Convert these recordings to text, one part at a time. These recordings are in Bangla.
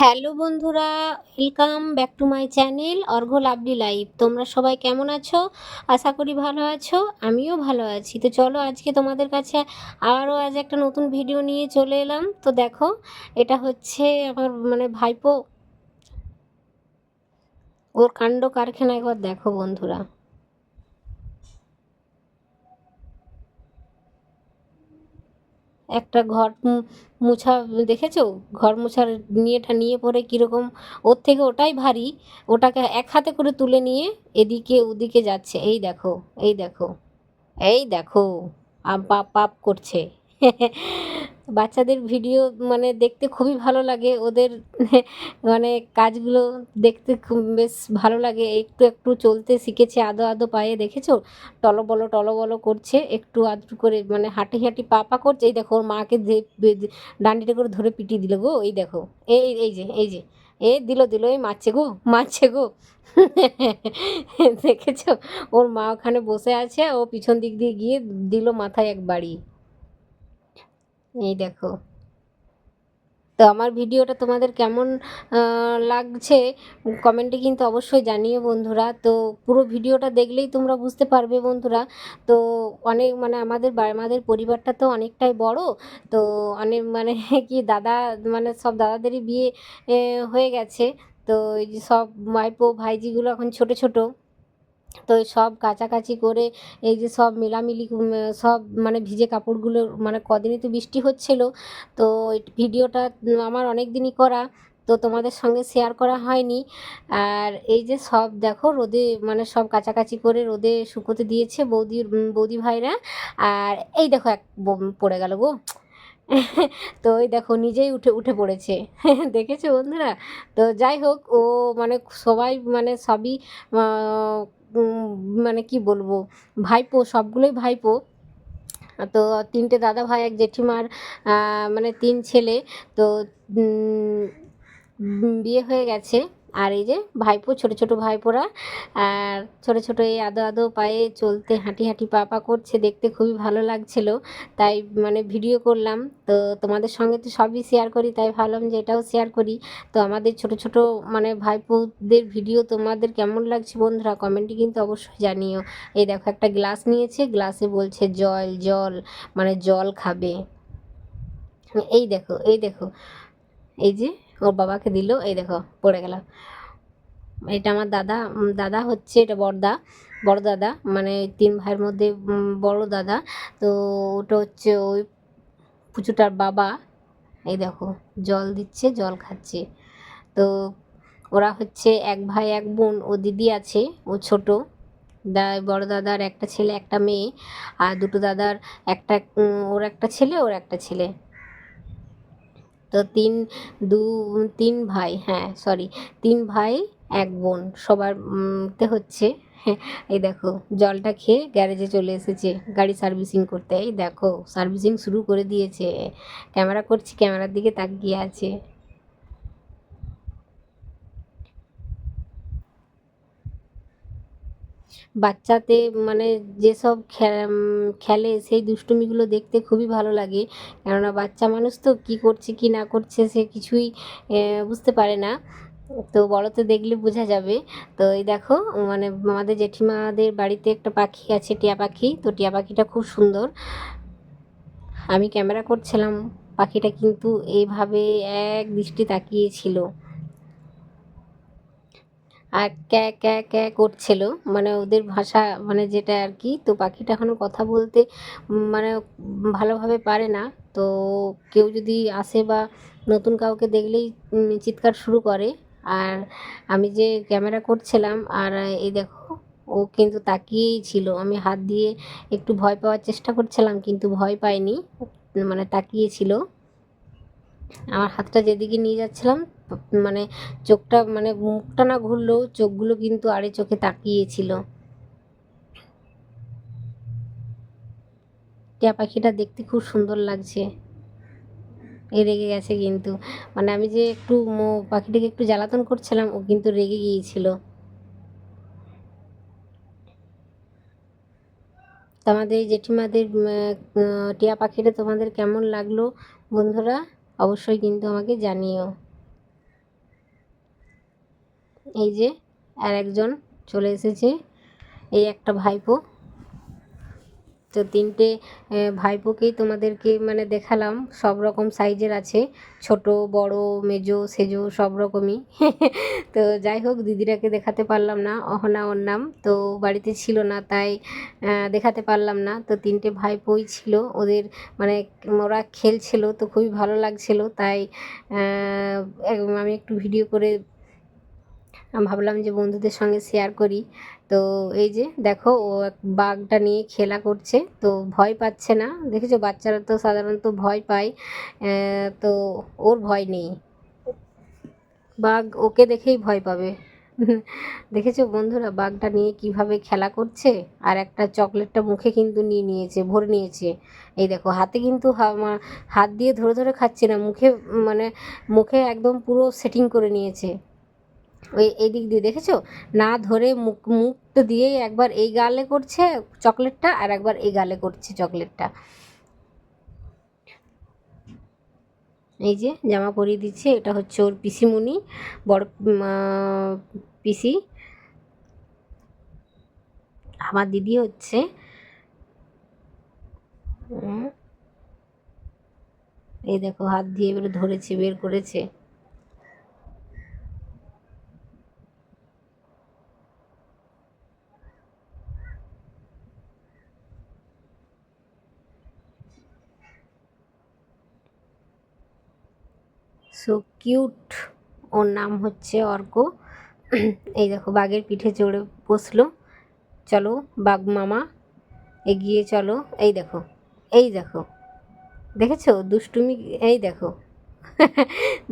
হ্যালো বন্ধুরা welcome back to my channel Argha lovely life তোমরা সবাই কেমন আছো? আশা করি ভালো আছো, আমিও ভালো আছি। তো চলো আজকে তোমাদের কাছে আবারও আজ একটা নতুন ভিডিও নিয়ে চলে এলাম। তো দেখো, এটা হচ্ছে আমার মানে ভাইপো। ওর কাণ্ড কারখানা একবার দেখো বন্ধুরা। একটা ঘর মোছা, দেখেছ? ঘর মুছার নিয়েটা নিয়ে পরে কীরকম? ওর থেকে ওটাই ভারী। ওটাকে এক হাতে করে তুলে নিয়ে এদিকে ওদিকে যাচ্ছে। এই দেখো এই দেখো এই দেখো পাপ করছে। বাচ্চাদের ভিডিও মানে দেখতে খুবই ভালো লাগে। ওদের মানে কাজগুলো দেখতে খুব বেশ ভালো লাগে। একটু একটু চলতে শিখেছে, আদো আদো পায়ে দেখেছ? টলবলো টলবলো করছে, একটু আধটু করে মানে হাঁটি হাঁটি পা পা করছে। এই দেখো ওর মাকে ডান্ডিটা করে ধরে পিটিয়ে দিল গো, এই দেখো। এই এই যে এই যে এ দিল দিল, এই মারছে গো মারছে গো। দেখেছ? ওর মা ওখানে বসে আছে, ও পিছন দিক দিয়ে গিয়ে দিল মাথায় এক বাড়ি। এই দেখো। তো আমার ভিডিওটা তোমাদের কেমন লাগছে কমেন্টে কিন্তু অবশ্যই জানিও বন্ধুরা। তো পুরো ভিডিওটা দেখলেই তোমরা বুঝতে পারবে বন্ধুরা। তো অনেক মানে আমাদের আমাদের পরিবারটা তো অনেকটাই বড়। তো অনেক মানে কি দাদা মানে সব দাদাদেরই বিয়ে হয়ে গেছে। তো এই যে সব ভাইপো ভাইজিগুলো এখন ছোট ছোট। তো সব কাচাকাচি করে এই যে সব মেলামিলি সব মানে ভিজে কাপড়গুলো মানে কদিনই তো বৃষ্টি হচ্ছিল তো ভিডিওটা আমার অনেক দিনই করা তো তোমাদের সঙ্গে শেয়ার করা হয়নি। আর এই যে সব দেখো রোদে মানে সব কাচাকাচি করে রোদে শুকোতে দিয়েছে উম, বৌদি ভাইরা। আর এই দেখো এক পড়ে গেল গো। তো ওই দেখো নিজেই উঠে উঠে পড়েছে। দেখেছ বন্ধুরা? তো যাই হোক ও মানে সবাই মানে সবই মানে কি বলব, ভাইপো, সবগুলোই ভাইপো। তো তিনটে দাদা ভাই, এক জেঠিমার মানে তিন ছেলে। তো বিয়ে হয়ে গেছে। আর এই যে ভাইপো, ছোট ছোট ভাইপোরা, আর ছোট ছোট এই আদো আদো পায়ে চলতে হাঁটি হাঁটি পা পা করছে, দেখতে খুবই ভালো লাগছিল। তাই মানে ভিডিও করলাম। তো তোমাদের সঙ্গে তো সবই শেয়ার করি, তাই ভাবলাম যে এটাও শেয়ার করি। তো আমাদের ছোট ছোট মানে ভাইপোদের ভিডিও তোমাদের কেমন লাগছে বন্ধুরা? কমেন্টে কিন্তু অবশ্যই জানিও। এই দেখো একটা গ্লাস নিয়েছে গ্লাসে বলছে জল জল মানে জল খাবে। এই দেখো এই দেখো। এই যে ওর বাবাকে দিল, এই দেখো, পড়ে গেল এটা আমার দাদা দাদা হচ্ছে, এটা বড়দা বড় দাদা মানে তিন ভাইয়ের মধ্যে বড় দাদা। তো ওটা হচ্ছে ওই পুচুটার বাবা, এই দেখো, জল দিচ্ছে, জল খাচ্ছে। তো ওরা হচ্ছে এক ভাই, এক বোন, ও দিদি আছে, ও ছোট। দা, বড় দাদার একটা ছেলে, একটা মেয়ে, আর দুটো দাদার একটা ওর একটা ছেলে, ওর একটা ছেলে। তো তিন, দু, তিন ভাই হ্যাঁ সরি তিন ভাই, এক বোন, সবার তে হচ্ছে এই দেখো, জলটা খেয়ে গ্যারেজে চলে এসেছে, গাড়ি সার্ভিসিং করতে, এই দেখো সার্ভিসিং শুরু করে দিয়েছে ক্যামেরা করছি ক্যামেরার দিকে তাকিয়ে আছে বাচ্চাতে মানে যেসব খেলে সেই দুষ্টুমিগুলো দেখতে খুবই ভালো লাগে। কেননা বাচ্চা মানুষ তো কী করছে, কি না করছে সে কিছুই বুঝতে পারে না। তো বড়তে দেখলে বোঝা যাবে। তো এই দেখো মানে আমাদের জেঠিমাদের বাড়িতে একটা পাখি আছে, টিয়া পাখি। তো টিয়া পাখিটা খুব সুন্দর। আমি ক্যামেরা করছিলাম, পাখিটা কিন্তু এইভাবে এক দৃষ্টি তাকিয়েছিল। আর ক্যা ক্যা ক্যা করছিল। মানে ওদের ভাষা মানে যেটা আর কি, তো পাখিটা এখনও কথা বলতে মানে ভালোভাবে পারে না। তো কেউ যদি আসে বা নতুন কাউকে দেখলেই চিৎকার শুরু করে। আর আমি যে ক্যামেরা করছিলাম, আর এই দেখো, ও কিন্তু তাকিয়েই ছিল। আমি হাত দিয়ে একটু ভয় পাওয়ার চেষ্টা করছিলাম, কিন্তু ভয় পাইনি। মানে তাকিয়েছিল আমার হাতটা যেদিকে নিয়ে যাচ্ছিলাম মানে চোখটা মানে মুখটা না ঘুরলেও চোখগুলো কিন্তু আড়ে চোখে তাকিয়েছিল। টিয়া পাখিটা দেখতে খুব সুন্দর লাগছে। এ রেগে গেছে কিন্তু। মানে আমি যে একটু পাখিটাকে একটু জ্বালাতন করছিলাম, ও কিন্তু রেগে গিয়েছিল। তো আমাদের জেঠিমাদের টিয়া পাখিটা তোমাদের কেমন লাগল বন্ধুরা? অবশ্যই কিন্তু আমাকে জানিও। এই যে, আর একজন চলে এসেছে, এই একটা ভাইপো। তো তিনটে ভাইপোকেই তোমাদেরকে মানে দেখালাম, সব রকম সাইজের আছে, ছোট, বড়, মেজো, সেজো, সব রকমই। তো যাই হোক দিদিরাকে দেখাতে পারলাম না, অহনা ওর নাম, তো বাড়িতে ছিল না, তাই দেখাতে পারলাম না। তো তিনটে ভাইপোই ছিল, ওদের মানে ওরা খেলছিল, তো খুবই ভালো লাগছিল, তাই আমি একটু ভিডিও করে ভাবলাম যে বন্ধুদের সঙ্গে শেয়ার করি। তো এই যে দেখো, ও এক বাঘটা নিয়ে খেলা করছে। তো ভয় পাচ্ছে না। দেখেছ, বাচ্চারা তো সাধারণত ভয় পায়। তো ওর ভয় নেই। বাঘ ওকে দেখেই ভয় পাবে। দেখেছ বন্ধুরা, বাঘটা নিয়ে কীভাবে খেলা করছে? আর একটা চকলেটটা মুখে কিন্তু নিয়ে নিয়েছে, ভরে নিয়েছে। এই দেখো, হাতে কিন্তু হাত দিয়ে ধরে ধরে খাচ্ছে না। মুখে মানে মুখে একদম পুরো সেটিং করে নিয়েছে। ওই এই দিক দিয়ে দেখেছ? না ধরে মুখ মুখ তো দিয়েই একবার এই গালে করছে চকলেটটা আর একবার এই গালে করছে চকলেটটা। এই যে জামা পরিয়ে দিচ্ছে, এটা হচ্ছে ওর পিসিমণি, বড় পিসি। আমার দিদি হচ্ছে এই দেখো হাত দিয়ে এবারে ধরেছে, বের করেছে। সো কিউট ওর নাম হচ্ছে অর্ক এই দেখো, বাঘের পিঠে চড়ে বসল। চলো, বাঘ মামা, এগিয়ে চলো। এই দেখো এই দেখো। দেখেছ? দুষ্টুমি, এই দেখো।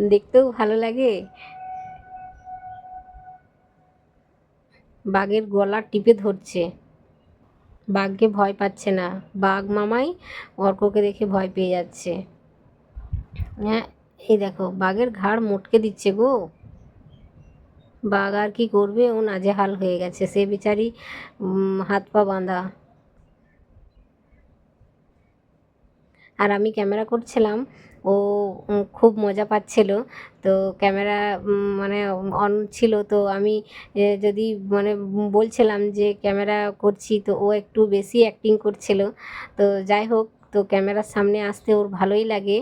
দেখতেও ভালো লাগে। বাঘের গলা টিপে ধরছে। বাঘকে ভয় পাচ্ছে না। বাঘ মামাই অর্ককে দেখে ভয় পেয়ে যাচ্ছে। হ্যাঁ এই দেখো, বাঘের ঘাড় মোটকে দিচ্ছে গো। বাঘ আর কি করবে? ও নাজেহাল হয়ে গেছে। সে বেচারি হাত পা বাঁধা। আর আমি ক্যামেরা করছিলাম, ও খুব মজা পাচ্ছিল। তো ক্যামেরা মানে অন ছিল। তো আমি যদি মানে বলছিলাম যে ক্যামেরা করছি, তো ও একটু বেশি অ্যাক্টিং করছিল। তো যাই হোক, তো ক্যামেরার সামনে আসতে ওর ভালোই লাগে।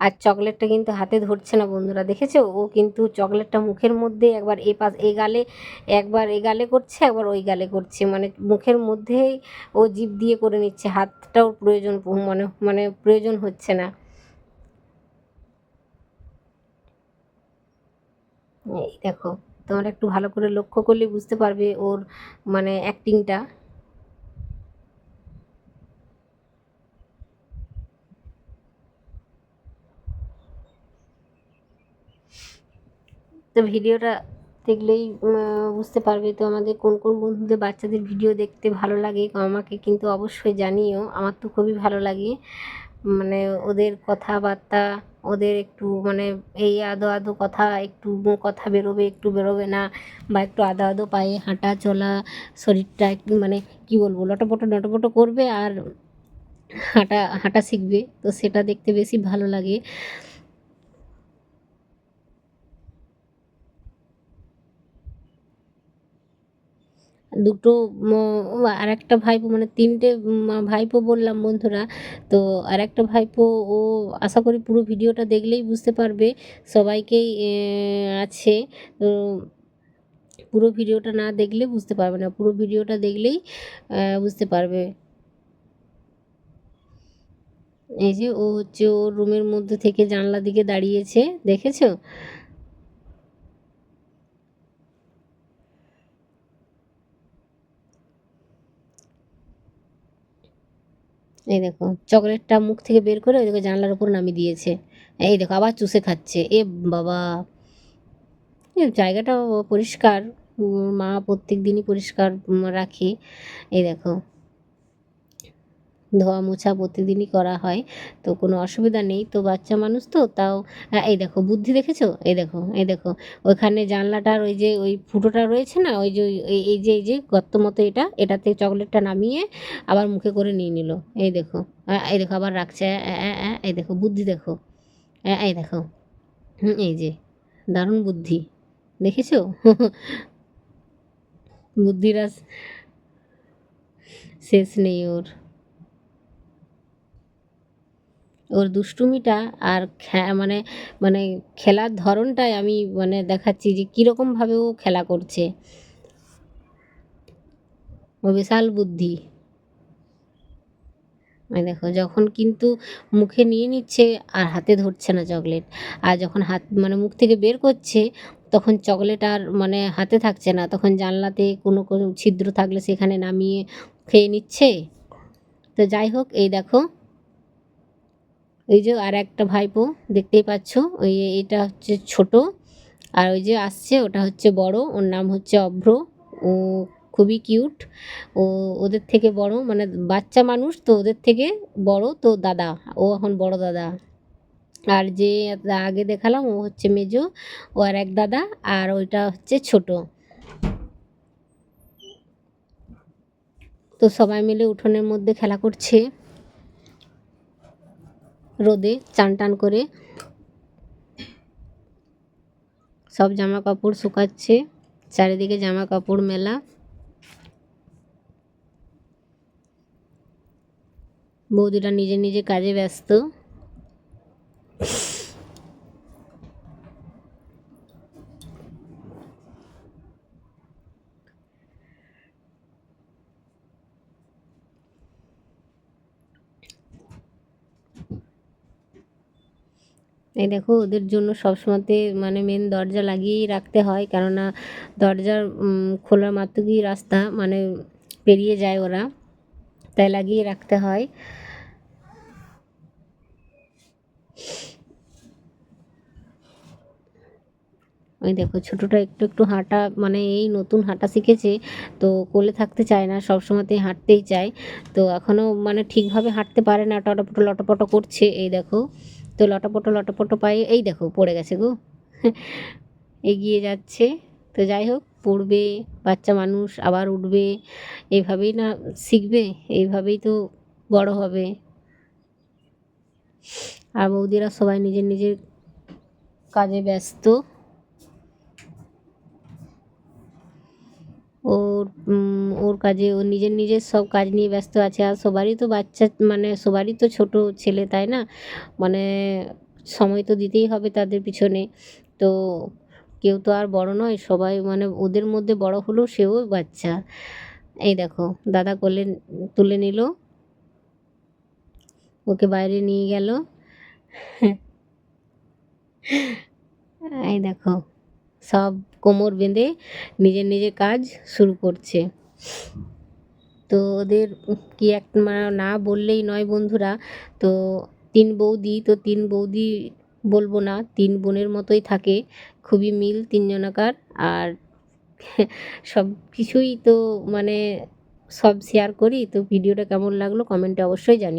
আর চকলেটটা কিন্তু হাতে ধরছে না বন্ধুরা, দেখেছ? ও কিন্তু চকলেটটা মুখের মধ্যে একবার এ পাশ এ গালে, একবার এ গালে করছে, একবার ওই গালে করছে। মানে মুখের মধ্যেই ও জিভ দিয়ে করে নিচ্ছে, হাতটাও প্রয়োজন মানে মানে প্রয়োজন হচ্ছে না। এই দেখো, তোমরা একটু ভালো করে লক্ষ্য করলে বুঝতে পারবে ওর মানে অ্যাক্টিংটা তো ভিডিওটা দেখলেই বুঝতে পারবে তো আমাদের কোন কোন বন্ধুদের বাচ্চাদের ভিডিও দেখতে ভালো লাগে। আমাকে কিন্তু অবশ্যই জানিও, আমার তো খুবই ভালো লাগে। মানে ওদের কথাবার্তা, ওদের একটু মানে এই আদো আদো কথা, একটু কথা বেরোবে, একটু বেরোবে না, বা একটু আদো আদো পায়ে হাঁটা চলা, শরীরটা মানে কি বলব, লটোপটো, নটোপটো করবে আর হাঁটা হাঁটা শিখবে। তো সেটা দেখতে বেশি ভালো লাগে। দুটো আর একটা ভাইপো মানে তিনটে ভাইপো বললাম বন্ধুরা। তো আর একটা ভাইপো, ও আশা করি পুরো ভিডিওটা দেখলেই বুঝতে পারবে, সবাইকেই আছে। তো পুরো ভিডিওটা না দেখলে বুঝতে পারবে না, পুরো ভিডিওটা দেখলেই বুঝতে পারবে। এই যে ও হচ্ছে ওর রুমের মধ্যে থেকে জানলা দিকে দাঁড়িয়েছে, দেখেছ? এই দেখো, চকলেটটা মুখ থেকে বের করে ওই দেখো জানলার উপর নামিয়ে দিয়েছে। এই দেখো, আবার চুষে খাচ্ছে। এ বাবা। জায়গাটা পরিষ্কার। মা প্রত্যেক দিনই পরিষ্কার রাখে। এই দেখো। ধোয়া মোছা প্রতিদিনই করা হয়। তো কোনো অসুবিধা নেই। তো বাচ্চা মানুষ তো তাও হ্যাঁ, এই দেখো বুদ্ধি দেখেছ? এই দেখো এই দেখো ওইখানে জানলাটার ওই যে ওই ফুটোটা রয়েছে না ওই যে এই যে এই যে গর্ত মতো এটা এটাতে চকলেটটা নামিয়ে আবার মুখে করে নিয়ে নিল। এই দেখো আহ, এই দেখো আবার রাখছে আহ, এই দেখো বুদ্ধি দেখো এই দেখো হুম এই যে দারুণ বুদ্ধি দেখেছ? বুদ্ধিরা শেষ নেই ওর। ওর দুষ্টুমিটা আর মানে মানে খেলার ধরনটাই আমি মানে দেখাচ্ছি যে কীরকমভাবে ও খেলা করছে। ও বিশাল বুদ্ধি। এই দেখো, যখন কিন্তু মুখে নিয়ে নিচ্ছে আর হাতে ধরছে না চকলেট, আর যখন হাত মানে মুখ থেকে বের করছে, তখন চকলেট আর মানে হাতে থাকছে না, তখন জানলাতে কোনো কোনো ছিদ্র থাকলে সেখানে নামিয়ে খেয়ে নিচ্ছে। তো যাই হোক, এই দেখো ওই যে আর একটা ভাইপো, দেখতেই পাচ্ছ? ওই এটা হচ্ছে ছোট, আর ওই যে আসছে, ওটা হচ্ছে বড়, ওর নাম হচ্ছে অভ্র। ও খুবই কিউট। ও ওদের থেকে বড় মানে বাচ্চা মানুষ, তো ওদের থেকে বড়, তো দাদা। ও এখন বড় দাদা। আর যে আগে দেখালাম, ও হচ্ছে মেজো, ও আর এক দাদা, আর ওইটা হচ্ছে ছোট। তো সবাই মিলে উঠোনের মধ্যে খেলা করছে। রোদে চান টান করে সব জামা কাপড় শুকাচ্ছে। চারিদিকে জামা কাপড় মেলা। বৌদিরা নিজে নিজে কাজে ব্যস্ত। এই দেখো, ওদের জন্য সবসময়তে মানে মেন দরজা লাগিয়েই রাখতে হয়। কেননা দরজার খোলা মাত্রই রাস্তা মানে পেরিয়ে যায় ওরা। তাই লাগিয়ে রাখতে হয়। ওই দেখো, ছোটোটা একটু একটু হাঁটা মানে এই নতুন হাঁটা শিখেছে, তো কোলে থাকতে চায় না সবসময়তেই হাঁটতেই চায়। তো এখনও মানে ঠিকভাবে হাঁটতে পারে না, টটাপটো, লটপটো করছে, এই দেখো। তো লটপটো লটপটো পায়ে, এই দেখো পড়ে গেছে গো। এগিয়ে যাচ্ছে। তো যাই হোক, পড়বে, বাচ্চা মানুষ আবার উঠবে। এইভাবেই না শিখবে এইভাবেই তো বড় হবে। আর বৌদিরা সবাই নিজের নিজের কাজে ব্যস্ত ওর উম, ওর কাজে, ও নিজের নিজের সব কাজ নিয়ে ব্যস্ত আছে। আর সবারই তো বাচ্চা মানে সবারই তো ছোট ছেলে, তাই না? মানে সময় তো দিতেই হবে তাদের পিছনে। তো কেউ তো আর বড় নয়, সবাই মানে ওদের মধ্যে বড় হলো সেও বাচ্চা। এই দেখো, দাদা কোলে তুলে নিল। ওকে বাইরে নিয়ে গেল। এই দেখো, সব কোমর বেঁধে নিজের নিজের কাজ শুরু করছে। তো ওদের কি এক না বললেই নয় বন্ধুরা, তো তিন বৌদি, তো তিন বৌদি বলব না, তিন বোনের মতোই থাকে, খুবই মিল তিনজনাকার, আর সব কিছুই তো মানে সব শেয়ার করি, তো ভিডিওটা কেমন লাগল কমেন্টে অবশ্যই জানি